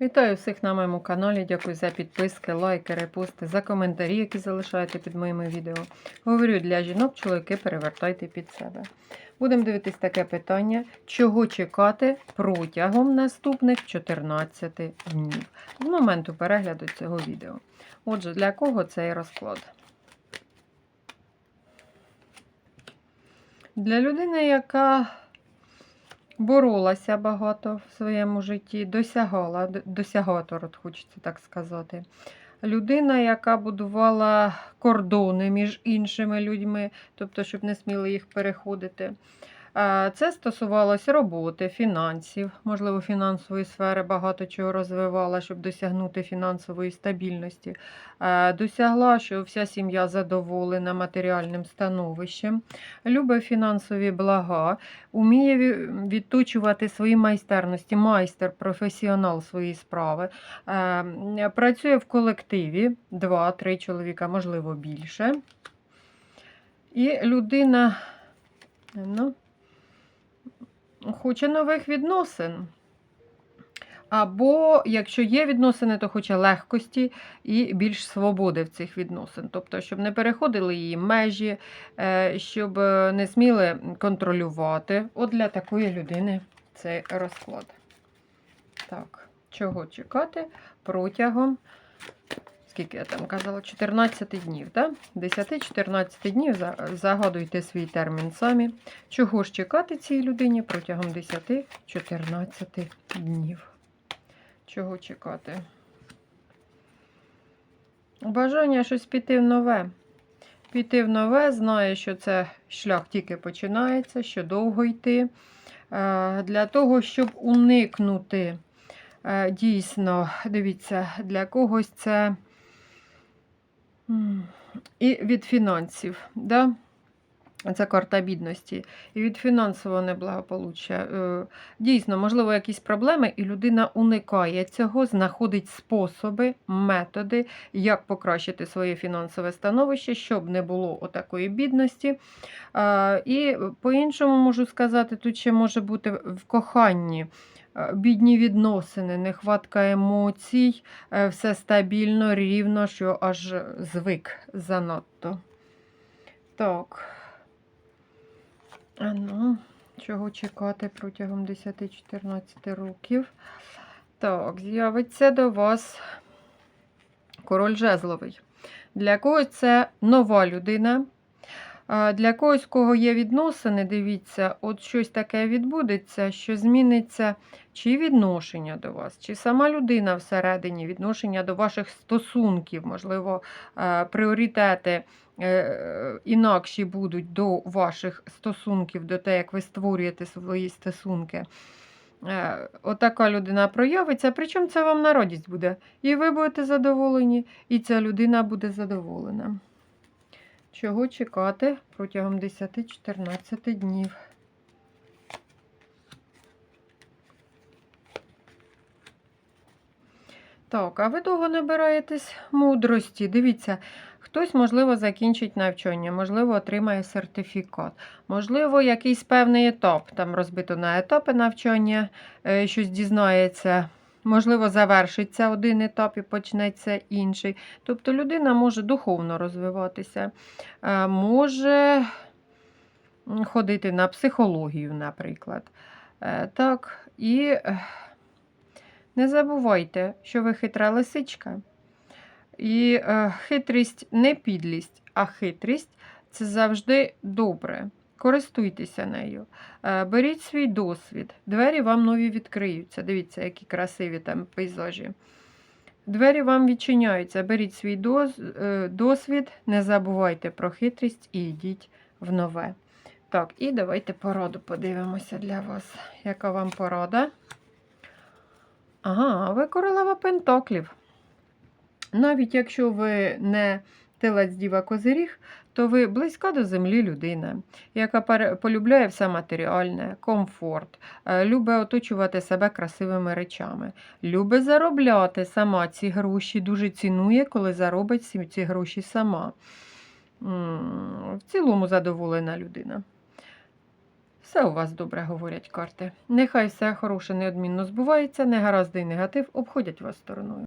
Вітаю всіх на моєму каналі. Дякую за підписки, лайки, репости, за коментарі, які залишаєте під моїми відео. Говорю для жінок, чоловіки перевертайте під себе. Будемо дивитись таке питання: чого чекати протягом наступних 14 днів з моменту перегляду цього відео. Отже, для кого цей розклад? Для людини, яка боролася багато в своєму житті, досягала, досягатор, хочеться так сказати. Людина, яка будувала кордони між іншими людьми, тобто, щоб не сміли їх переходити. А, Це стосувалося роботи, фінансів, можливо, фінансової сфери багато чого розвивала, щоб досягнути фінансової стабільності. Досягла, що вся сім'я задоволена матеріальним становищем, любить фінансові блага, уміє відточувати свої майстерності, майстер, професіонал своєї справи. Е, Працює в колективі, два-три чоловіка, можливо, більше. І людина ну, хоче нових відносин. Або, якщо є відносини, то хоче легкості і більш свободи в цих відносин. Тобто, щоб не переходили її межі, е, щоб е, не сміли контролювати. От для такої людини цей розклад. Так, чого чекати протягом, скільки я там казала, 14 днів, так? 10-14 днів загадуйте свій термін самі. Чого ж чекати цій людині протягом 10-14 днів? Чого чекати? Бажання щось піти в нове. Піти в нове, знає, що це шлях тільки починається, що довго йти. Е, Для того, щоб уникнути, е, дійсно, дивіться, для когось це і від фінансів. Да? Це карта бідності. І від фінансового неблагополуччя. Е, Дійсно, можливо, якісь проблеми, і людина уникає цього, знаходить способи, методи, як покращити своє фінансове становище, щоб не було отакої бідності. І по-іншому можу сказати, тут ще може бути в коханні. Е, Бідні відносини, нехватка емоцій, е, все стабільно, рівно, що аж звик занадто. Так. Ну, чого чекати протягом 10-14 років? Так, з'явиться до вас король жезловий. Для когось це нова людина. Для когось, кого є відносини, дивіться, от щось таке відбудеться, що зміниться чи відношення до вас, чи сама людина всередині, відношення до ваших стосунків, можливо, пріоритети е, інакші будуть до ваших стосунків, до те, як ви створюєте свої стосунки. Е, Отака людина проявиться, причому це вам на радість буде. І ви будете задоволені, і ця людина буде задоволена. Чого чекати протягом 10-14 днів? Так, а ви довго набираєтесь мудрості. Дивіться, хтось, можливо, закінчить навчання, можливо, отримає сертифікат, можливо, якийсь певний етап, там розбито на етапи навчання, е, щось дізнається. Можливо, завершиться один етап і почнеться інший. Тобто людина може духовно розвиватися, е, може ходити на психологію, наприклад. Е, Так, і е, не забувайте, що ви хитра лисичка. І хитрість не підлість, а хитрість це завжди добре. Користуйтеся нею. Е, беріть свій досвід. Двері вам нові відкриються. Дивіться, які красиві там пейзажі. Двері вам відчиняються. Беріть свій е, досвід, не забувайте про хитрість і йдіть в нове. Так, і давайте пораду подивимося для вас. Яка вам порада? Ага, ви королева пентаклів. Навіть якщо ви не телець діва козиріг, то ви близька до землі людина, яка полюбляє все матеріальне, комфорт, е, любить оточувати себе красивими речами, любить заробляти сама ці гроші, дуже цінує, коли заробить ці- гроші сама. В цілому задоволена людина. Все у вас добре, говорять карти. Нехай все хороше неодмінно збувається, негаразди і негатив обходять вас стороною.